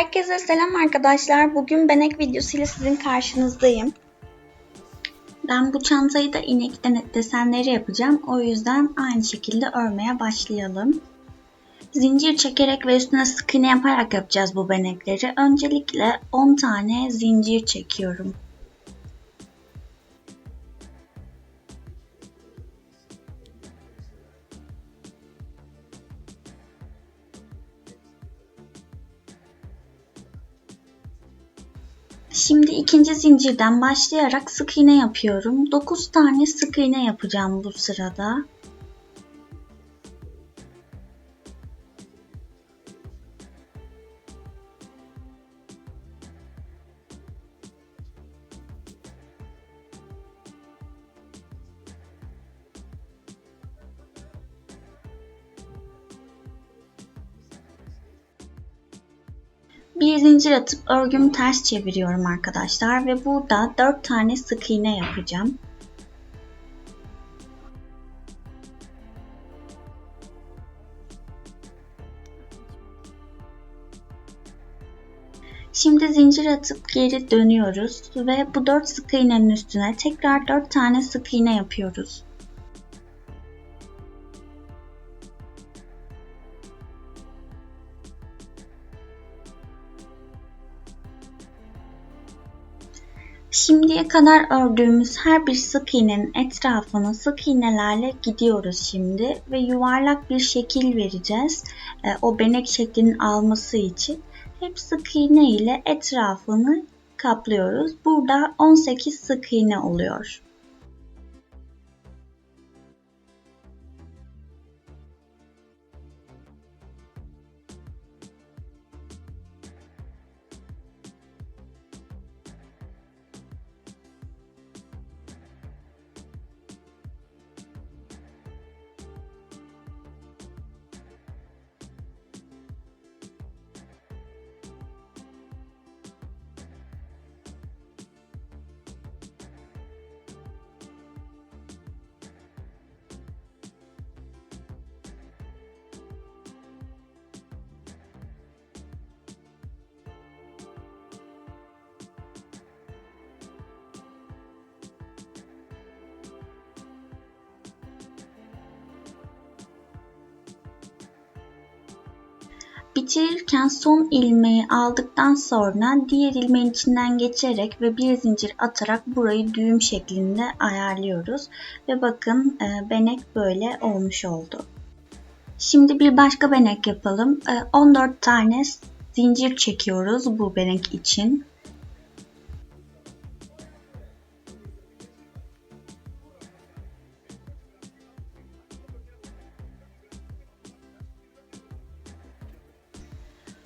Herkese selam arkadaşlar. Bugün benek videosuyla sizin karşınızdayım. Ben bu çantayı da inekten desenleri yapacağım. O yüzden aynı şekilde örmeye başlayalım. Zincir çekerek ve üstüne sık iğne yaparak yapacağız bu benekleri. Öncelikle 10 tane zincir çekiyorum. Şimdi ikinci zincirden başlayarak sık iğne yapıyorum. 9 tane sık iğne yapacağım bu sırada. Bir zincir atıp örgümü ters çeviriyorum arkadaşlar ve burada 4 tane sık iğne yapacağım. Şimdi zincir atıp geri dönüyoruz ve bu 4 sık iğnenin üstüne tekrar 4 tane sık iğne yapıyoruz. Şimdiye kadar ördüğümüz her bir sık iğnenin etrafını sık iğnelerle gidiyoruz şimdi ve yuvarlak bir şekil vereceğiz. E, o benek şeklinin alması için hep sık iğne ile etrafını kaplıyoruz. Burada 18 sık iğne oluyor. Bitirirken son ilmeği aldıktan sonra diğer ilmeğin içinden geçerek ve bir zincir atarak burayı düğüm şeklinde ayarlıyoruz. Ve bakın e, benek böyle olmuş oldu. Şimdi bir başka benek yapalım. 14 e, tane zincir çekiyoruz bu benek için.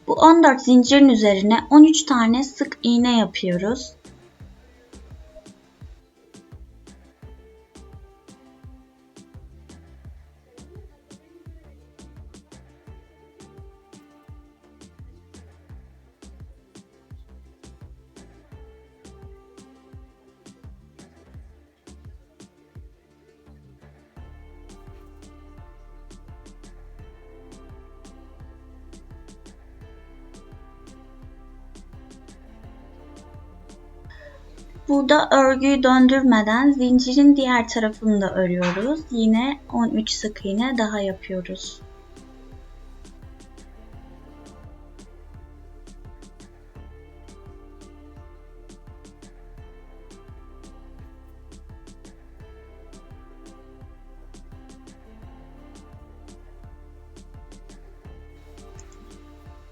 Bu 14 zincirin üzerine 13 tane sık iğne yapıyoruz. Burada örgüyü döndürmeden zincirin diğer tarafını da örüyoruz. Yine 13 sık iğne daha yapıyoruz.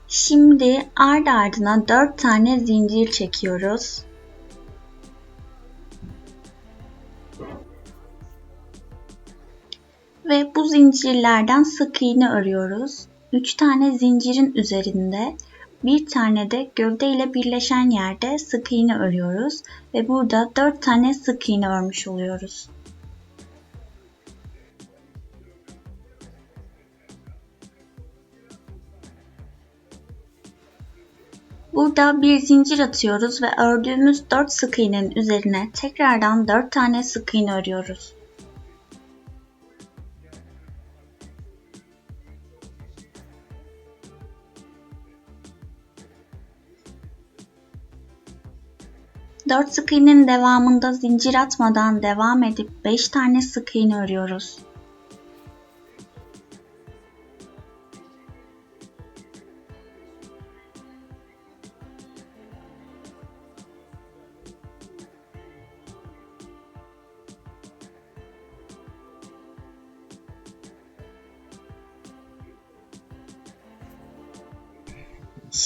Şimdi ard ardına 4 tane zincir çekiyoruz. Ve bu zincirlerden sık iğne örüyoruz. 3 tane zincirin üzerinde bir tane de gövde ile birleşen yerde sık iğne örüyoruz ve burada 4 tane sık iğne örmüş oluyoruz. Burada bir zincir atıyoruz ve ördüğümüz 4 sık iğnenin üzerine tekrardan 4 tane sık iğne örüyoruz. 4 sık iğnenin devamında zincir atmadan devam edip 5 tane sık iğne örüyoruz.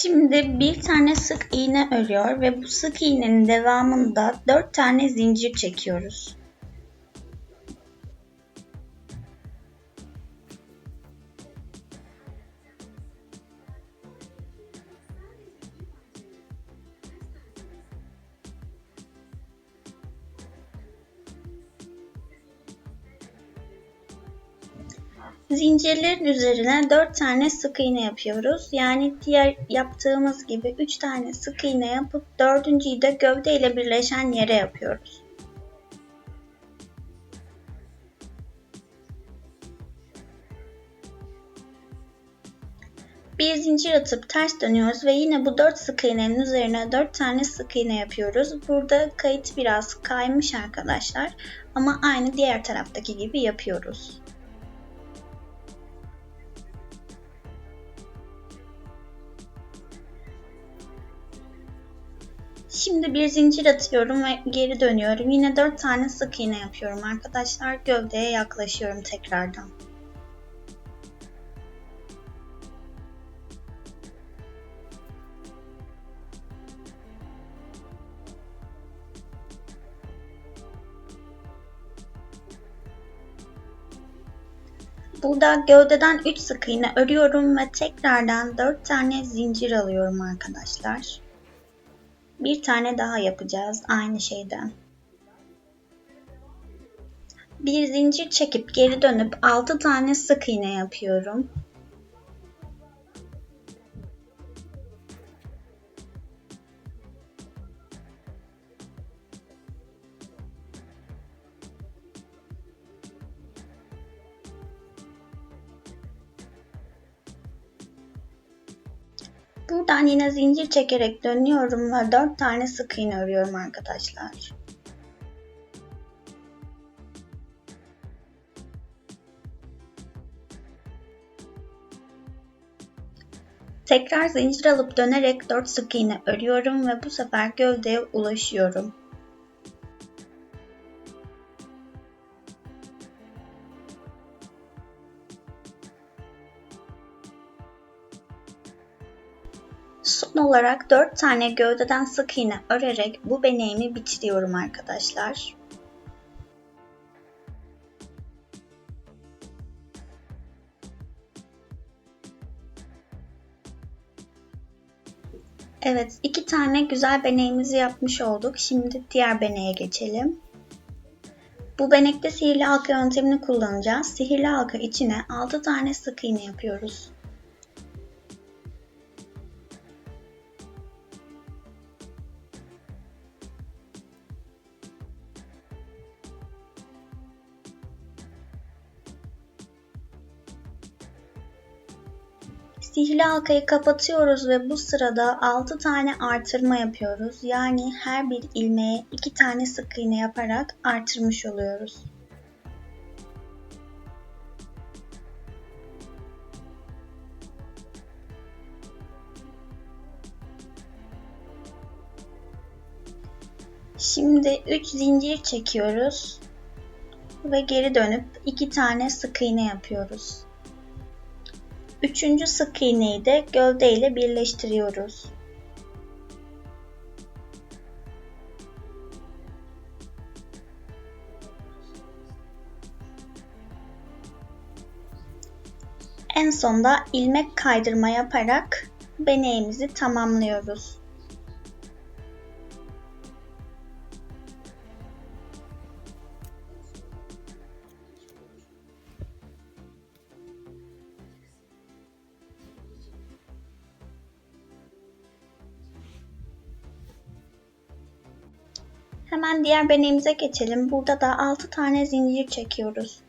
Şimdi bir tane sık iğne örüyor ve bu sık iğnenin devamında 4 tane zincir çekiyoruz. Zincirlerin üzerine 4 tane sık iğne yapıyoruz. Yani diğer yaptığımız gibi 3 tane sık iğne yapıp dördüncüyü de gövde ile birleşen yere yapıyoruz. Bir zincir atıp ters dönüyoruz ve yine bu 4 sık iğnenin üzerine 4 tane sık iğne yapıyoruz. Burada kayıt biraz kaymış arkadaşlar ama aynı diğer taraftaki gibi yapıyoruz. Şimdi bir zincir atıyorum ve geri dönüyorum. Yine 4 tane sık iğne yapıyorum arkadaşlar. Gövdeye yaklaşıyorum tekrardan. Burada gövdeden 3 sık iğne örüyorum ve tekrardan 4 tane zincir alıyorum arkadaşlar. Bir tane daha yapacağız aynı şeyden. Bir zincir çekip geri dönüp 6 tane sık iğne yapıyorum. Buradan yine zincir çekerek dönüyorum ve 4 tane sık iğne örüyorum arkadaşlar. Tekrar zincir alıp dönerek 4 sık iğne örüyorum ve bu sefer gövdeye ulaşıyorum. Son olarak 4 tane gövdeden sık iğne örerek bu beneğimi bitiriyorum arkadaşlar. Evet, iki tane güzel beneğimizi yapmış olduk. Şimdi diğer beneğe geçelim. Bu benekte sihirli halka yöntemini kullanacağız. Sihirli halka içine 6 tane sık iğne yapıyoruz. Sihirli halkayı kapatıyoruz ve bu sırada 6 tane artırma yapıyoruz. Yani her bir ilmeğe 2 tane sık iğne yaparak artırmış oluyoruz. Şimdi 3 zincir çekiyoruz ve geri dönüp 2 tane sık iğne yapıyoruz. Üçüncü sık iğneyi de gövde ile birleştiriyoruz. En sonda ilmek kaydırma yaparak beneğimizi tamamlıyoruz. Hemen diğer beneğimize geçelim. Burada da 6 tane zincir çekiyoruz.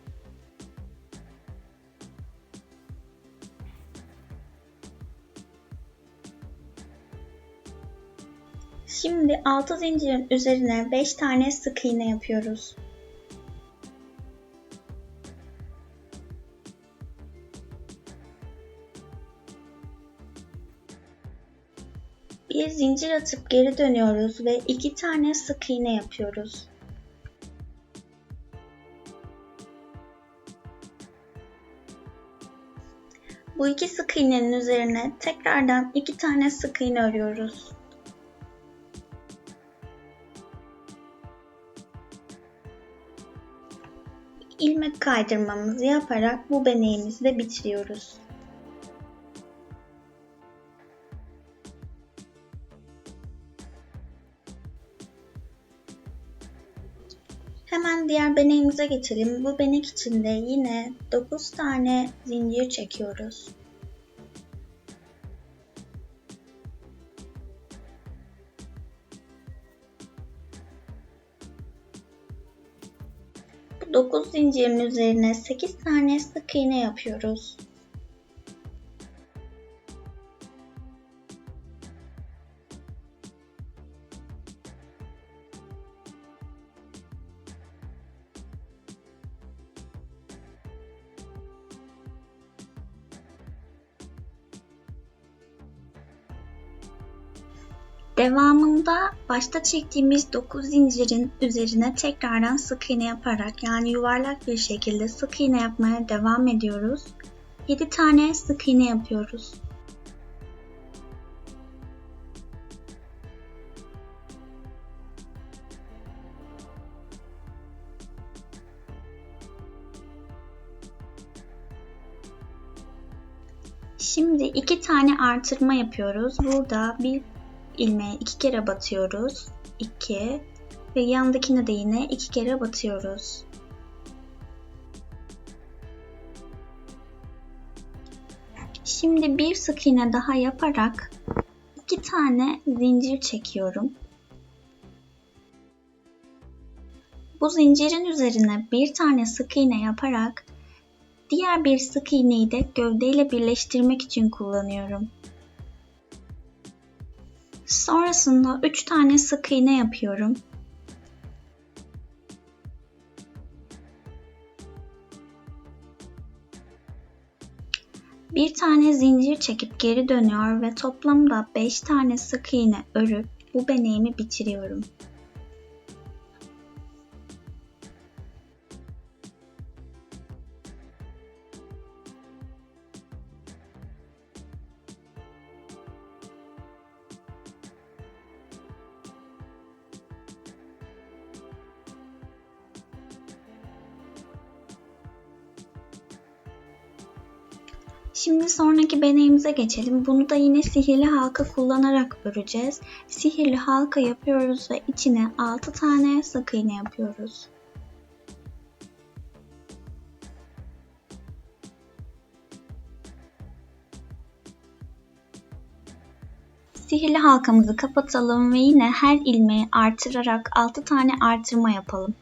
Şimdi 6 zincirin üzerine 5 tane sık iğne yapıyoruz. Bir zincir atıp geri dönüyoruz ve 2 tane sık iğne yapıyoruz. Bu iki sık iğnenin üzerine tekrardan iki tane sık iğne örüyoruz. ilmek kaydırmamızı yaparak bu beneğimizi de bitiriyoruz. Diğer beneğimize geçelim. Bu benek içinde yine 9 tane zincir çekiyoruz. Bu 9 zincirin üzerine 8 tane sık iğne yapıyoruz. Devamında başta çektiğimiz 9 zincirin üzerine tekrardan sık iğne yaparak yani yuvarlak bir şekilde sık iğne yapmaya devam ediyoruz. 7 tane sık iğne yapıyoruz. Şimdi iki tane artırma yapıyoruz. Burada bir ilmeğe iki kere batıyoruz. 2 ve yandakine de yine iki kere batıyoruz. Şimdi bir sık iğne daha yaparak iki tane zincir çekiyorum. Bu zincirin üzerine bir tane sık iğne yaparak diğer bir sık iğneyi de gövdeyle birleştirmek için kullanıyorum. Sonrasında 3 tane sık iğne yapıyorum. Bir tane zincir çekip geri dönüyor ve toplamda 5 tane sık iğne örüp bu beneğimi bitiriyorum. Sonraki beneğimize geçelim. Bunu da yine sihirli halka kullanarak öreceğiz. Sihirli halka yapıyoruz ve içine 6 tane sık iğne yapıyoruz. Sihirli halkamızı kapatalım ve yine her ilmeği artırarak 6 tane artırma yapalım.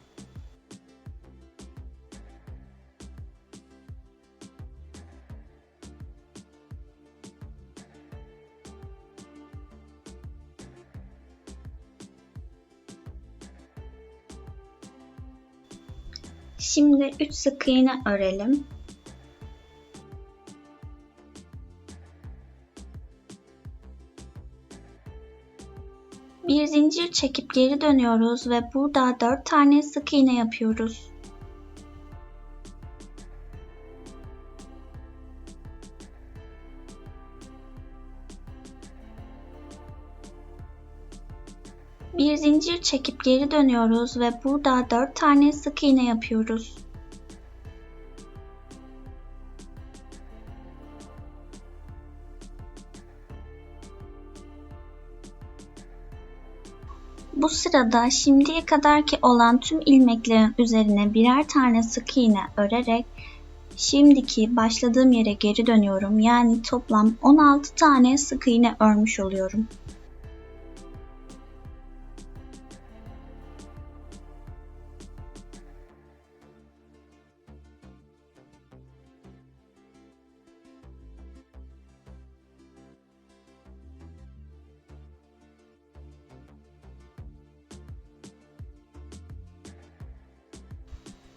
Şimdi 3 sık iğne örelim. Bir zincir çekip geri dönüyoruz ve burada 4 tane sık iğne yapıyoruz. Çekip geri dönüyoruz ve burada 4 tane sık iğne yapıyoruz. Bu sırada şimdiye kadarki olan tüm ilmeklerin üzerine birer tane sık iğne örerek şimdiki başladığım yere geri dönüyorum. Yani toplam 16 tane sık iğne örmüş oluyorum.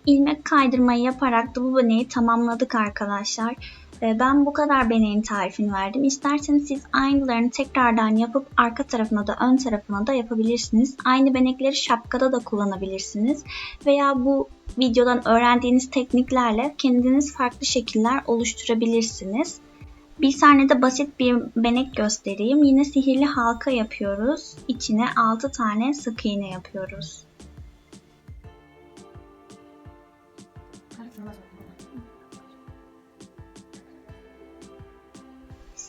İlmek kaydırmayı yaparak da bu beneyi tamamladık arkadaşlar. Ee, Ben bu kadar beneğin tarifini verdim. İsterseniz siz aynılarını tekrardan yapıp arka tarafına da ön tarafına da yapabilirsiniz. Aynı benekleri şapkada da kullanabilirsiniz. Veya bu videodan öğrendiğiniz tekniklerle kendiniz farklı şekiller oluşturabilirsiniz. Bir tane de basit bir benek göstereyim. Yine sihirli halka yapıyoruz. İçine 6 tane sık iğne yapıyoruz.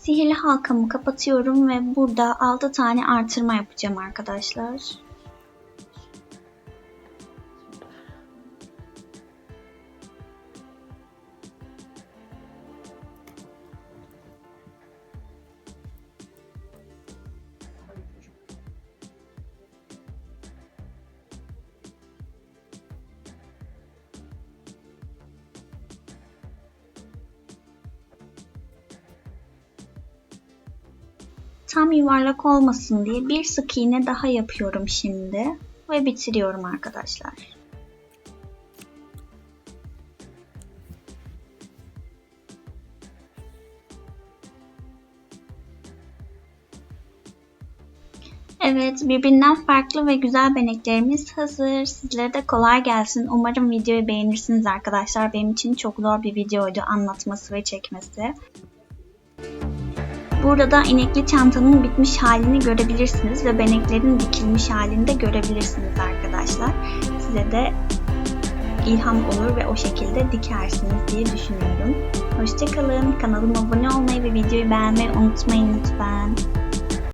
Sihirli halkamı kapatıyorum ve burada 6 tane artırma yapacağım arkadaşlar. Tam yuvarlak olmasın diye bir sık iğne daha yapıyorum şimdi ve bitiriyorum arkadaşlar. Evet, birbirinden farklı ve güzel beneklerimiz hazır. Sizlere de kolay gelsin. Umarım videoyu beğenirsiniz arkadaşlar. Benim için çok zor bir videoydu anlatması ve çekmesi. Burada da inekli çantanın bitmiş halini görebilirsiniz ve beneklerin dikilmiş halini de görebilirsiniz arkadaşlar. Size de ilham olur ve o şekilde dikersiniz diye düşünüyorum. Hoşçakalın. Kanalıma abone olmayı ve videoyu beğenmeyi unutmayın lütfen.